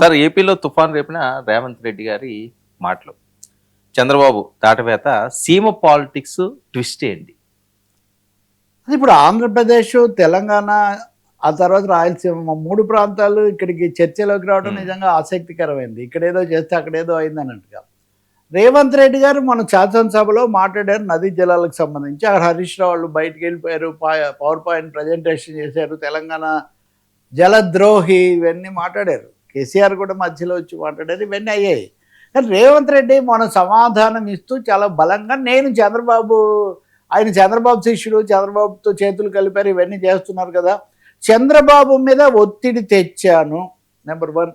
Sir ఏపీలో తుఫాన్ రేపిన రేవంత్ రెడ్డి గారి మాటలు. చంద్రబాబు దాటవేత సీమ పాలిటిక్స్ ట్విస్ట్ ఏంటి? ఇప్పుడు ఆంధ్రప్రదేశ్ తెలంగాణ ఆ తర్వాత రాయలసీమ మూడు ప్రాంతాలు ఇక్కడికి చర్చలోకి రావడం. నిజంగా ఆసక్తికరమైంది. ఇక్కడ ఏదో చేస్తే అక్కడ ఏదో అయింది అన్నట్టుగా రేవంత్ రెడ్డి గారు మన శాసనసభలో మాట్లాడారు నదీ జలాలకు సంబంధించి. అక్కడ హరీష్ రావు వాళ్ళు బయటికి వెళ్ళిపోయారు పవర్ పాయింట్ ప్రజెంటేషన్ చేశారు తెలంగాణ జలద్రోహి ఇవన్నీ మాట్లాడారు. కేసీఆర్ కూడా మధ్యలో వచ్చి మాట్లాడారు ఇవన్నీ అయ్యాయి. కానీ రేవంత్ రెడ్డి మన సమాధానం ఇస్తూ చాలా బలంగా నేను చంద్రబాబు ఆయన చంద్రబాబు శిష్యుడు చంద్రబాబుతో చేతులు కలిపారు ఇవన్నీ చేస్తున్నారు కదా. చంద్రబాబు మీద ఒత్తిడి తెచ్చాను నెంబర్ వన్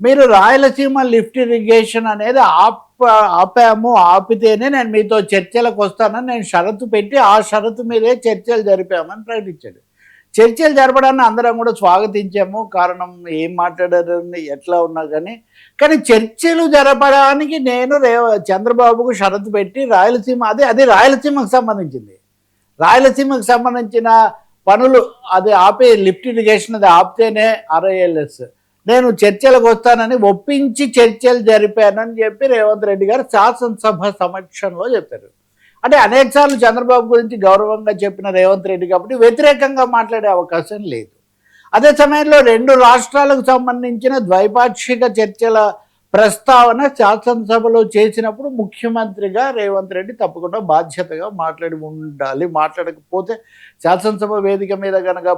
మీరు రాయలసీమ లిఫ్ట్ ఇరిగేషన్ అనేది ఆప ఆపాము ఆపితేనే నేను మీతో చర్చలకు వస్తానని నేను షరతు పెట్టి ఆ షరతు మీదే చర్చలు జరిపామని ప్రకటించాడు. చర్చలు జరపడాన్ని అందరం కూడా స్వాగతించాము. కారణం ఏం మాట్లాడారు ఎట్లా ఉన్నా కానీ కానీ చర్చలు జరపడానికి నేను రేవ చంద్రబాబుకు షరతు పెట్టి రాయలసీమ అది అది రాయలసీమకు సంబంధించింది. రాయలసీమకు సంబంధించిన పనులు అది ఆపే లిఫ్ట్ ఇరిగేషన్ అది ఆపితేనే ఆర్ఐఎల్ఎస్. నేను చర్చలకు వస్తానని ఒప్పించి చర్చలు జరిపానని చెప్పి రేవంత్ రెడ్డి గారు శాసనసభ సమక్షంలో చెప్పారు. అంటే అనేకసార్లు చంద్రబాబు గురించి గౌరవంగా చెప్పిన రేవంత్ రెడ్డి కాబట్టి వ్యతిరేకంగా మాట్లాడే అవకాశం లేదు. అదే సమయంలో రెండు రాష్ట్రాలకు సంబంధించిన ద్వైపాక్షిక చర్చల ప్రస్తావన శాసనసభలో చేసినప్పుడు ముఖ్యమంత్రిగా రేవంత్ రెడ్డి తప్పకుండా బాధ్యతగా మాట్లాడి ఉండాలి. మాట్లాడకపోతే శాసనసభ వేదిక మీద కనుక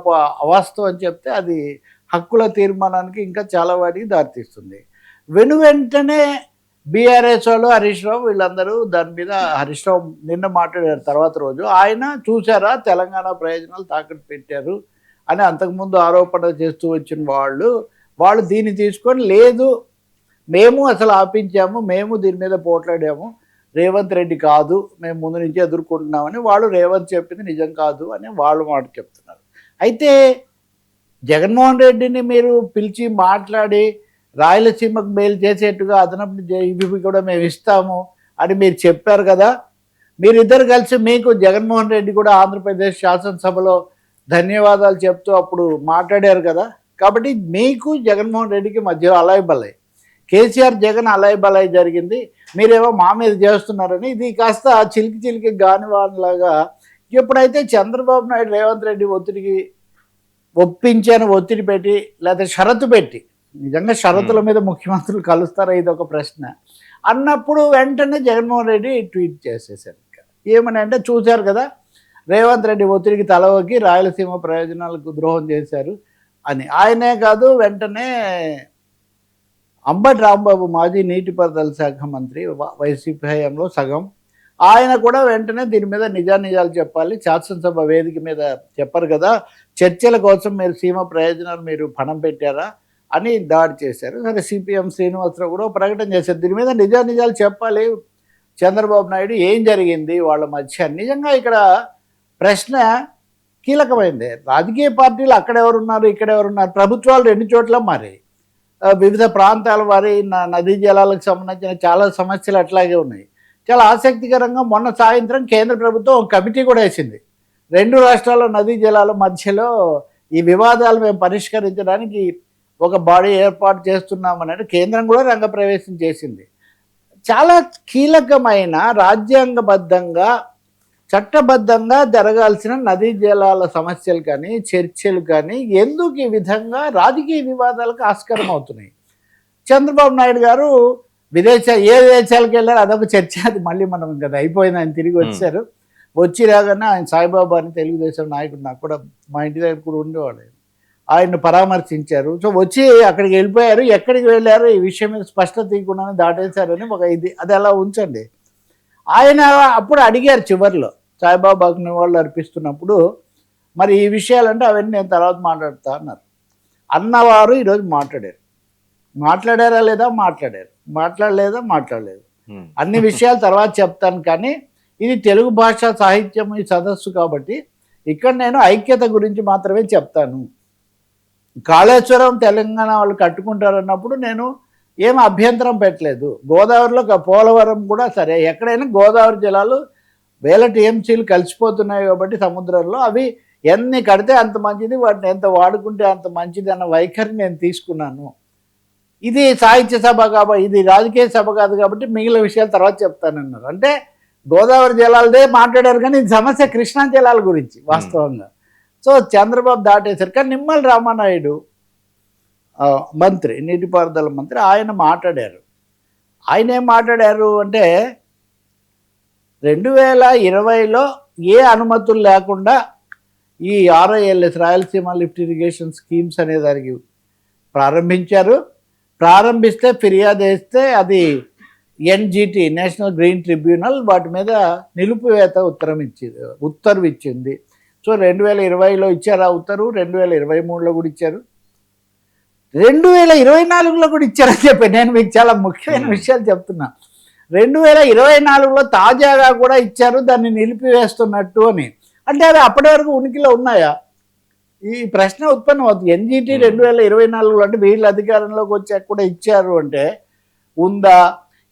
అవాస్తవం చెప్తే అది హక్కుల తీర్మానానికి ఇంకా చాలా వాటికి దారితీస్తుంది. వెను వెంటనే బీఆర్ఎస్ వాళ్ళు హరీష్ రావు వీళ్ళందరూ దాని మీద హరీష్ రావు నిన్న మాట్లాడారు తర్వాత రోజు. ఆయన చూసారా తెలంగాణ ప్రయోజనాలు తాకట్టు పెట్టారు అని అంతకుముందు ఆరోపణ చేస్తూ వచ్చిన వాళ్ళు వాళ్ళు దీన్ని తీసుకొని లేదు మేము అసలు ఆపించాము మేము దీని మీద పోట్లాడాము రేవంత్ రెడ్డి కాదు మేము ముందు నుంచి ఎదుర్కొంటున్నామని వాళ్ళు రేవంత్ చెప్పింది నిజం కాదు అని వాళ్ళు మాట చెప్తున్నారు. అయితే జగన్మోహన్ రెడ్డిని మీరు పిలిచి మాట్లాడి రాయలసీమకు మేలు చేసేట్టుగా అదనపు ఇవి కూడా మేము ఇస్తాము అని మీరు చెప్పారు కదా. మీరిద్దరు కలిసి మీకు జగన్మోహన్ రెడ్డి కూడా ఆంధ్రప్రదేశ్ శాసనసభలో ధన్యవాదాలు చెప్తూ అప్పుడు మాట్లాడారు కదా. కాబట్టి మీకు జగన్మోహన్ రెడ్డికి మధ్యలో అలాయ్ బలాయ్ కేసీఆర్ జగన్ అలాయ్ బలాయ్ జరిగింది. మీరేమో మా మీద చేస్తున్నారని ఇది కాస్త చిలికి చిలికి గానివాన్లాగా ఎప్పుడైతే చంద్రబాబు నాయుడు రేవంత్ రెడ్డి ఒత్తిడికి ఒప్పించాను ఒత్తిడి పెట్టి లేదా షరతు పెట్టి నిజంగా షరతుల మీద ముఖ్యమంత్రులు కలుస్తారా? ఇది ఒక ప్రశ్న. అన్నప్పుడు వెంటనే జగన్మోహన్ రెడ్డి ట్వీట్ చేసేసారు ఇంకా. ఏమని అంటే చూశారు కదా రేవంత్ రెడ్డి ఒత్తిడికి తలవకి రాయలసీమ ప్రయోజనాలకు ద్రోహం చేశారు అని. ఆయనే కాదు వెంటనే అంబటి రాంబాబు మాజీ నీటిపారుదల శాఖ మంత్రి వైసీపీ హయాంలో సగం. ఆయన కూడా వెంటనే దీని మీద నిజానిజాలు చెప్పాలి. శాసనసభ వేదిక మీద చెప్పరు కదా చర్చల కోసం మీరు సీమ ప్రయోజనాలు మీరు పణం పెట్టారా? అని దాడి చేశారు. సరే సిపిఎం శ్రీనివాసరావు కూడా ప్రకటన చేశారు. దీని మీద నిజానిజాలు చెప్పాలి. చంద్రబాబు నాయుడు ఏం జరిగింది? వాళ్ళ మధ్య నిజంగా ఇక్కడ ప్రశ్న కీలకమైంది. రాజకీయ పార్టీలు అక్కడ ఎవరున్నారు ఇక్కడ ఎవరున్నారు? ప్రభుత్వాలు రెండు చోట్ల మరి. వివిధ ప్రాంతాల వారి నదీ జలాలకు సంబంధించిన చాలా సమస్యలు అట్లాగే ఉన్నాయి. చాలా ఆసక్తికరంగా మొన్న సాయంత్రం కేంద్ర ప్రభుత్వం ఒక కమిటీ కూడా వేసింది. రెండు రాష్ట్రాల నదీ జలాల మధ్యలో ఈ వివాదాలు మేము పరిష్కరించడానికి ఒక బాడీ ఏర్పాటు చేస్తున్నామని కేంద్రం కూడా రంగప్రవేశం చేసింది. చాలా కీలకమైన రాజ్యాంగబద్ధంగా చట్టబద్ధంగా జరగాల్సిన నదీ జలాల సమస్యలు కానీ చర్చలు కానీ ఎందుకు ఈ విధంగా రాజకీయ వివాదాలకు ఆస్కారం అవుతున్నాయి? చంద్రబాబు నాయుడు గారు విదేశ ఏ దేశాలకు వెళ్ళారు అదొక చర్చ. అది మళ్ళీ మనం కదా అయిపోయింది. ఆయన తిరిగి వచ్చారు. వచ్చి రాగానే ఆయన సాయిబాబా అని తెలుగుదేశం నాయకుడు నాకు కూడా మా ఇంటి దగ్గర కూడా ఉండేవాడు. ఆయన్ను పరామర్శించారు. సో వచ్చి అక్కడికి వెళ్ళిపోయారు. ఎక్కడికి వెళ్ళారు? ఈ విషయం మీద స్పష్టత తీయకుండానే దాటేశారని ఒక ఇది. అది అలా ఉంచండి. ఆయన అప్పుడు అడిగారు చివరిలో సాయిబాబాకు నివాళులు అర్పిస్తున్నప్పుడు మరి ఈ విషయాలంటే అవన్నీ నేను తర్వాత మాట్లాడతా అన్నారు. అన్నవారు ఈరోజు మాట్లాడారు. మాట్లాడారా లేదా? మాట్లాడారు. మాట్లాడలేదా? మాట్లాడలేదు. అన్ని విషయాలు తర్వాత చెప్తాను కానీ ఇది తెలుగు భాష సాహిత్యం ఈ సదస్సు కాబట్టి ఇక్కడ నేను ఐక్యత గురించి మాత్రమే చెప్తాను. కాళేశ్వరం తెలంగాణ వాళ్ళు కట్టుకుంటారన్నప్పుడు నేను ఏం అభ్యంతరం పెట్టలేదు. గోదావరిలో పోలవరం కూడా సరే. ఎక్కడైనా గోదావరి జలాలు వేల టీఎంసీలు కలిసిపోతున్నాయి కాబట్టి సముద్రంలో అవి ఎన్ని కడితే అంత మంచిది వాటిని ఎంత వాడుకుంటే అంత మంచిది అన్న వైఖరి నేను తీసుకున్నాను. ఇది సాహిత్య సభ కాబట్టి ఇది రాజకీయ సభ కాదు కాబట్టి మిగిలిన విషయాలు తర్వాత చెప్తానన్నారు. అంటే గోదావరి జలాలదే మాట్లాడారు కానీ సమస్య కృష్ణా జలాల గురించి వాస్తవంగా. సో చంద్రబాబు దాటేశారు కానీ నిమ్మల రామానాయుడు మంత్రి నీటిపారుదల మంత్రి ఆయన మాట్లాడారు. ఆయన ఏం మాట్లాడారు అంటే రెండు వేల ఇరవైలో ఏ అనుమతులు లేకుండా ఈ RILS Rayalaseema lift irrigation schemes అనే దానికి ప్రారంభించారు. ప్రారంభిస్తే ఫిర్యాదు వేస్తే అది ఎన్జిటి నేషనల్ గ్రీన్ ట్రిబ్యునల్ వాటి మీద నిలుపువేత ఉత్తరం ఇచ్చింది ఉత్తర్వు ఇచ్చింది సో రెండు వేల ఇరవైలో ఇచ్చారు ఉత్తర్వు రెండు వేల ఇరవై మూడులో కూడా ఇచ్చారు. రెండు వేల ఇరవై నాలుగులో కూడా ఇచ్చారని చెప్పి నేను మీకు చాలా ముఖ్యమైన విషయాలు చెప్తున్నా. రెండు వేల ఇరవై నాలుగులో తాజాగా కూడా ఇచ్చారు దాన్ని నిలిపివేస్తున్నట్టు అని. అంటే అవి అప్పటి వరకు ఉనికిలో ఉన్నాయా? ఈ ప్రశ్న ఉత్పన్నం అవుతుంది. ఎన్జిటి రెండు వేల ఇరవై నాలుగులో అంటే వీళ్ళ అధికారంలోకి వచ్చాక కూడా ఇచ్చారు అంటే ఉందా?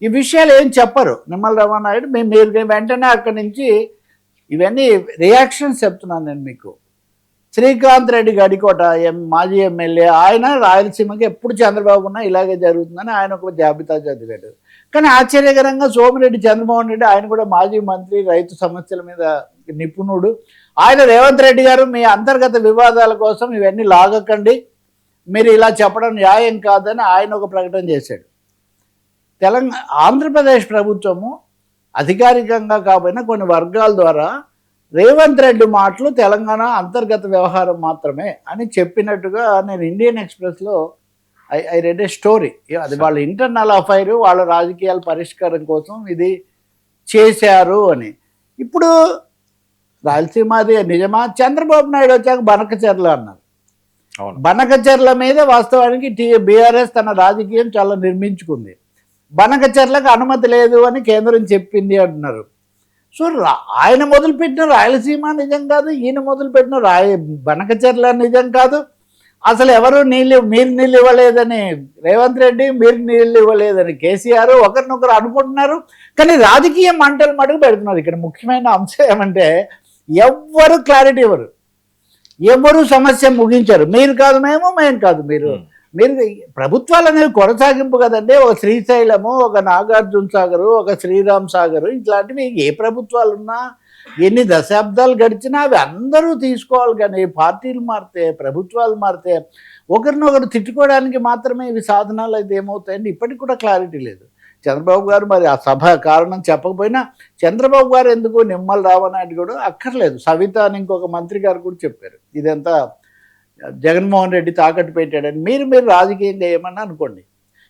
ఈ విషయాలు ఏం చెప్పరు. నిమ్మల రామానాయుడు మేము మీరు వెంటనే అక్కడి నుంచి ఇవన్నీ రియాక్షన్స్ చెప్తున్నాను నేను మీకు. శ్రీకాంత్ రెడ్డి గడికోట ఎం మాజీ ఎమ్మెల్యే ఆయన రాయలసీమకి ఎప్పుడు చంద్రబాబు ఉన్నా ఇలాగే జరుగుతుందని ఆయన ఒక జాబితా చదివాడు. కానీ ఆశ్చర్యకరంగా సోమిరెడ్డి చంద్రమోహన్ రెడ్డి ఆయన కూడా మాజీ మంత్రి రైతు సమస్యల మీద నిపుణుడు. ఆయన రేవంత్ రెడ్డి గారు మీ అంతర్గత వివాదాల కోసం ఇవన్నీ లాగకండి. మీరు ఇలా చెప్పడం న్యాయం కాదని ఆయన ఒక ప్రకటన చేశాడు. తెలంగాణ ఆంధ్రప్రదేశ్ ప్రభుత్వము అధికారికంగా కాకపోయినా కొన్ని వర్గాల ద్వారా రేవంత్ రెడ్డి మాటలు తెలంగాణ అంతర్గత వ్యవహారం మాత్రమే అని చెప్పినట్టుగా నేను ఇండియన్ ఎక్స్ప్రెస్లో I I read a story అది వాళ్ళ ఇంటర్నల్ అఫైర్ వాళ్ళ రాజకీయాల పరిష్కారం కోసం ఇది చేశారు అని. ఇప్పుడు రాయలసీమ అది నిజమా? చంద్రబాబు నాయుడు వచ్చాక బనకచర్ల అన్నారు. అవును. బనకచర్ల మీద వాస్తవానికి టీ బీఆర్ఎస్ తన రాజకీయం చాలా నిర్మించుకుంది. బనకచర్లకు అనుమతి లేదు అని కేంద్రం చెప్పింది అంటున్నారు. సో ఆయన మొదలుపెట్టిన రాయలసీమ నిజం కాదు ఈయన మొదలుపెట్టిన రాయ బనకచర్ల నిజం కాదు. అసలు ఎవరు నీళ్ళు మీరు నీళ్ళు ఇవ్వలేదని రేవంత్ రెడ్డి మీరు నీళ్ళు ఇవ్వలేదని కేసీఆర్ ఒకరినొకరు అనుకుంటున్నారు. కానీ రాజకీయ మంటలు మటుకు పెడుతున్నారు. ఇక్కడ ముఖ్యమైన అంశం ఏమంటే ఎవ్వరు క్లారిటీ ఇవ్వరు. ఎవరు సమస్య ముగించారు. మీరు కాదు మేము మేము కాదు మీరు. Hmm. మీరు ప్రభుత్వాలు అనేవి కొనసాగింపు కదండి. ఒక శ్రీశైలము ఒక నాగార్జున సాగరు ఒక శ్రీరామ్ సాగరు ఇట్లాంటివి ఏ ప్రభుత్వాలు ఉన్నా ఎన్ని దశాబ్దాలు గడిచినా అవి అందరూ తీసుకోవాలి కానీ పార్టీలు మారితే ప్రభుత్వాలు మారితే ఒకరినొకరు తిట్టుకోవడానికి మాత్రమే ఇవి సాధనాలు అయితే ఏమవుతాయండి? ఇప్పటికి కూడా క్లారిటీ లేదు. చంద్రబాబు గారు మరి ఆ సభ కారణం చెప్పకపోయినా చంద్రబాబు గారు ఎందుకు నిమ్మల రావనాయుడు కూడా అక్కర్లేదు. సవిత అని ఇంకొక మంత్రి గారు కూడా చెప్పారు. ఇదంతా జగన్మోహన్ రెడ్డి తాకట్టు పెట్టాడని మీరు మీరు రాజకీయంగా ఏమన్నా అనుకోండి.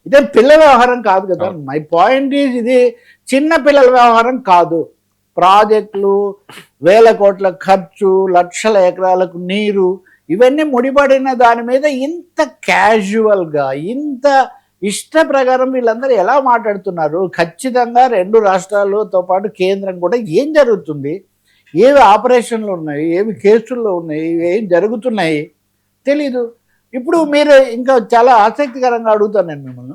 ఇదే పిల్లల వ్యవహారం కాదు కదా. మై పాయింట్ ఈజ్ ఇది చిన్న పిల్లల వ్యవహారం కాదు. ప్రాజెక్టులు వేల కోట్ల ఖర్చు లక్షల ఎకరాలకు నీరు ఇవన్నీ ముడిపడిన దాని మీద ఇంత క్యాజువల్గా ఇంత ఇష్ట ప్రకారం వీళ్ళందరూ ఎలా మాట్లాడుతున్నారు? ఖచ్చితంగా రెండు రాష్ట్రాలతో పాటు కేంద్రం కూడా ఏం జరుగుతుంది? ఏవి ఆపరేషన్లు ఉన్నాయి? ఏవి కేసుల్లో ఉన్నాయి? ఏం జరుగుతున్నాయి? తెలీదు. ఇప్పుడు మీరు ఇంకా చాలా ఆసక్తికరంగా అడుగుతాను నేను మిమ్మల్ని.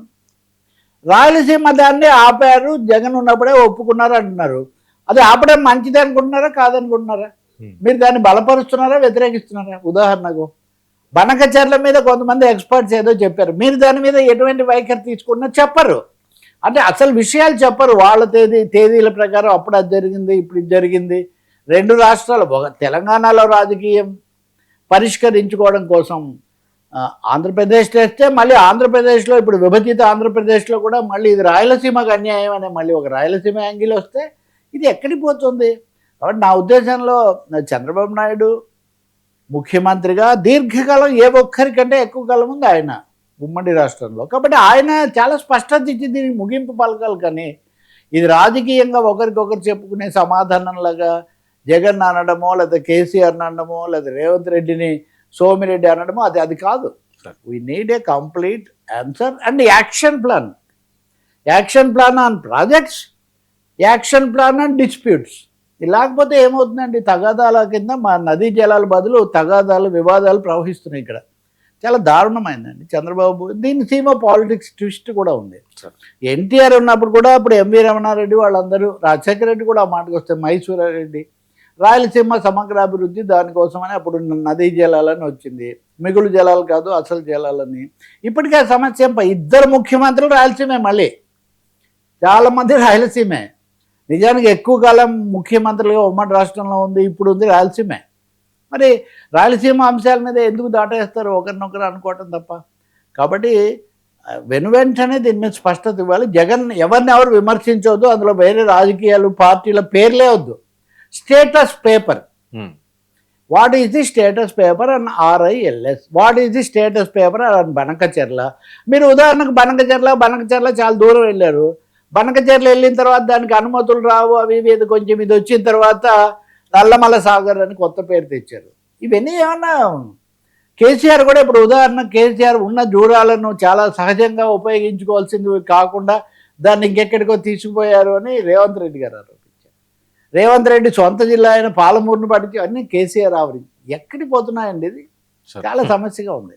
రాయలసీమ దాన్ని ఆపారు జగన్ ఉన్నప్పుడే ఒప్పుకున్నారు అంటున్నారు. అది ఆపడం మంచిది అనుకుంటున్నారా కాదనుకుంటున్నారా. మీరు దాన్ని బలపరుస్తున్నారా వ్యతిరేకిస్తున్నారా? ఉదాహరణకు బనకచర్ల మీద కొంతమంది ఎక్స్పర్ట్స్ ఏదో చెప్పారు. మీరు దాని మీద ఎటువంటి వైఖరి తీసుకున్నా చెప్పరు. అంటే అసలు విషయాలు చెప్పరు. వాళ్ళ తేదీ తేదీల ప్రకారం అప్పుడు అది జరిగింది ఇప్పుడు ఇది జరిగింది. రెండు రాష్ట్రాలు తెలంగాణలో రాజకీయం పరిష్కరించుకోవడం కోసం ఆంధ్రప్రదేశ్ తెస్తే మళ్ళీ ఆంధ్రప్రదేశ్లో ఇప్పుడు విభజిత ఆంధ్రప్రదేశ్లో కూడా మళ్ళీ ఇది రాయలసీమకు అన్యాయం అనే మళ్ళీ ఒక రాయలసీమ యాంగిల్ వస్తే ఇది ఎక్కడికి పోతుంది? కాబట్టి నా ఉద్దేశంలో చంద్రబాబు నాయుడు ముఖ్యమంత్రిగా దీర్ఘకాలం ఏ ఒక్కరికంటే ఎక్కువ కాలం ఉంది ఆయన ఉమ్మడి రాష్ట్రంలో. కాబట్టి ఆయన చాలా స్పష్టత ఇచ్చి దీనికి ముగింపు పలకాలి కానీ ఇది రాజకీయంగా ఒకరికొకరు చెప్పుకునే సమాధానంలాగా జగన్ అనడమో లేదా కేసీఆర్ అనడమో లేదా రేవంత్ రెడ్డిని సోమిరెడ్డి అనడమో అది అది కాదు. We need a complete answer and action plan action plan on projects action plan on disputes లేకపోతే ఏమవుతుందండి? తగాదాల కింద మా నదీ జలాల బదులు తగాదాలు వివాదాలు ప్రవహిస్తున్నాయి ఇక్కడ. చాలా దారుణమైందండి. చంద్రబాబు దీని సీమ పాలిటిక్స్ ట్విస్ట్ కూడా ఉంది. ఎన్టీఆర్ ఉన్నప్పుడు కూడా అప్పుడు ఎంవి రమణారెడ్డి వాళ్ళందరూ రాజశేఖర రెడ్డి కూడా ఆ మాటకు వస్తే మైసూరారెడ్డి రాయలసీమ సమగ్రాభివృద్ధి దానికోసమని అప్పుడు నదీ జలాలని వచ్చింది. మిగులు జలాలు కాదు అసలు జలాలని. ఇప్పటికే ఆ సమస్య ప- ఇద్దరు ముఖ్యమంత్రులు రాయలసీమే మళ్ళీ. చాలామంది రాయలసీమే. నిజానికి ఎక్కువ కాలం ముఖ్యమంత్రులుగా ఉమ్మడి రాష్ట్రంలో ఉంది ఇప్పుడు ఉంది రాయలసీమే. మరి రాయలసీమ అంశాల మీద ఎందుకు దాటేస్తారు ఒకరినొకరు అనుకోవటం తప్ప? కాబట్టి వెనువెంటనే దీని మీద స్పష్టత ఇవ్వాలి. జగన్ ఎవరిని ఎవరు విమర్శించవద్దు అందులో వేరే రాజకీయాలు పార్టీల పేర్లే వద్దు. Status paper. What is the status paper and RILS what is the status paper and Banakacherla మీరు ఉదాహరణకు బనకచెర్ల బనకచెర్ల చాలా దూరం వెళ్ళారు. బనకచెర్ల వెళ్ళిన తర్వాత దానికి అనుమతులు రావు అవి ఇది కొంచెం ఇది వచ్చిన తర్వాత నల్లమల సాగర్ అని కొత్త పేరు తెచ్చారు. ఇవన్నీ ఏమన్నా కేసీఆర్ కూడా ఇప్పుడు ఉదాహరణ కేసీఆర్ ఉన్న దూరాలను చాలా సహజంగా ఉపయోగించుకోవాల్సింది కాకుండా దాన్ని ఇంకెక్కడికో తీసుకుపోయారు అని రేవంత్ రెడ్డి గారు రేవంత్ రెడ్డి సొంత జిల్లా అయిన పాలమూరును పడిచి అన్ని కేసీఆర్ ఆవరించి ఎక్కడికి పోతున్నాయండి ఇది. చాలా సమస్యగా ఉంది